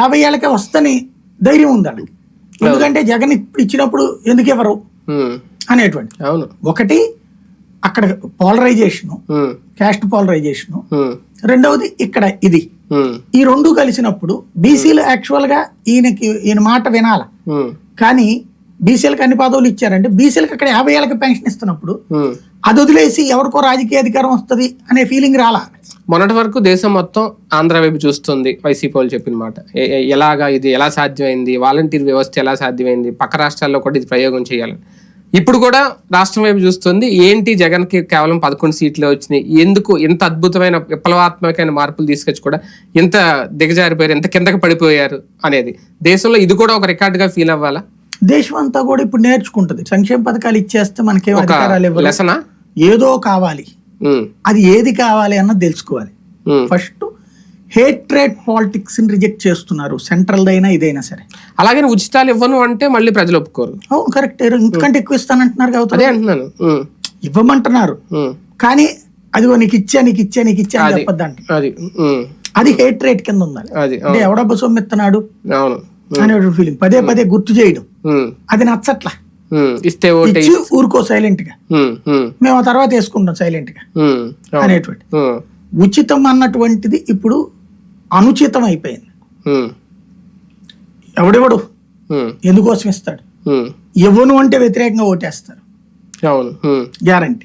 యాభై ఏళ్ళకే. వస్తని ధైర్యం ఉంది వాళ్ళకి ఎందుకంటే జగన్ ఇప్పుడు ఇచ్చినప్పుడు ఎందుకు ఇవ్వరు అనేటువంటి. ఒకటి అక్కడ పోలరైజేషను క్యాస్ట్ పోలరైజేషను రెండవది ఇక్కడ ఇది. ఈ రెండు కలిసినప్పుడు బీసీలు యాక్చువల్గా ఈయనకి ఈయన మాట వినాల? కానీ బీసీలకు అన్ని పదవులు ఇచ్చారంటే బీసీలకు అక్కడ యాభై ఏళ్ళకి పెన్షన్ ఇస్తున్నప్పుడు. అది వదిలేసి ఎవరికో రాజకీయ అధికారం వస్తుంది అనే ఫీలింగ్ రాలా? మొన్నటి వరకు దేశం మొత్తం ఆంధ్ర వైపు చూస్తుంది వైసీపీ వాళ్ళు చెప్పిన మాట. ఎలాగా ఇది ఎలా సాధ్యమైంది వాలంటీర్ వ్యవస్థ ఎలా సాధ్యమైంది పక్క రాష్ట్రాల్లో కూడా ఇది ప్రయోగం చేయాలని. ఇప్పుడు కూడా రాష్ట్రం వైపు చూస్తుంది ఏంటి జగన్కి కేవలం పదకొండు సీట్లు వచ్చినాయి ఎందుకు ఎంత అద్భుతమైన విప్లవాత్మకమైన మార్పులు తీసుకొచ్చి కూడా ఎంత దిగజారిపోయారు ఎంత కిందకి పడిపోయారు అనేది. దేశంలో ఇది కూడా ఒక రికార్డుగా ఫీల్ అవ్వాలా? దేశం అంతా కూడా ఇప్పుడు నేర్చుకుంటది సంక్షేమ పథకాలు ఇచ్చేస్తే మనకేం అధికారాలు ఏదో కావాలి. అది ఏది కావాలి అన్నది తెలుసుకోవాలి. ఫస్ట్ హేట్రేట్ పాలిటిక్స్ని రిజెక్ట్ చేస్తున్నారు సెంట్రల్ అయినా ఇదైనా సరే. అలాగని ఉచితాలు ఇవ్వను అంటే మళ్ళీ ప్రజలు ఒప్పుకోరు. అవును కరెక్ట్. ఇంతకంటే ఎక్కువ ఇస్తానంటున్నారు కాబట్టి అదే అంటున్నాను. ఇవ్వమంటున్నారు. కానీ అదిగో నీకు ఇచ్చా నీకు ఇచ్చా నీకు ఇచ్చా అని అది. హేట్ రేట్ కింద ఉండాలి. అంటే ఎవడబ్బ సొమ్మెత్తనాడు అవును. అనే ఫీలింగ్ పదే పదే గుర్తు చేయడం. అది నచ్చట్లా? ఇస్తే ఓటే ఊరుకో సైలెంట్గా మేము ఆ తర్వాత వేసుకుంటాం సైలెంట్గా. అనేటువంటి. ఉచితం అన్నటువంటిది ఇప్పుడు అనుచితం అయిపోయింది. ఎవడెవడు? ఎందుకోసం ఇస్తాడు? ఇవ్వను అంటే వ్యతిరేకంగా ఓటేస్తారు. అవును. గ్యారంటీ.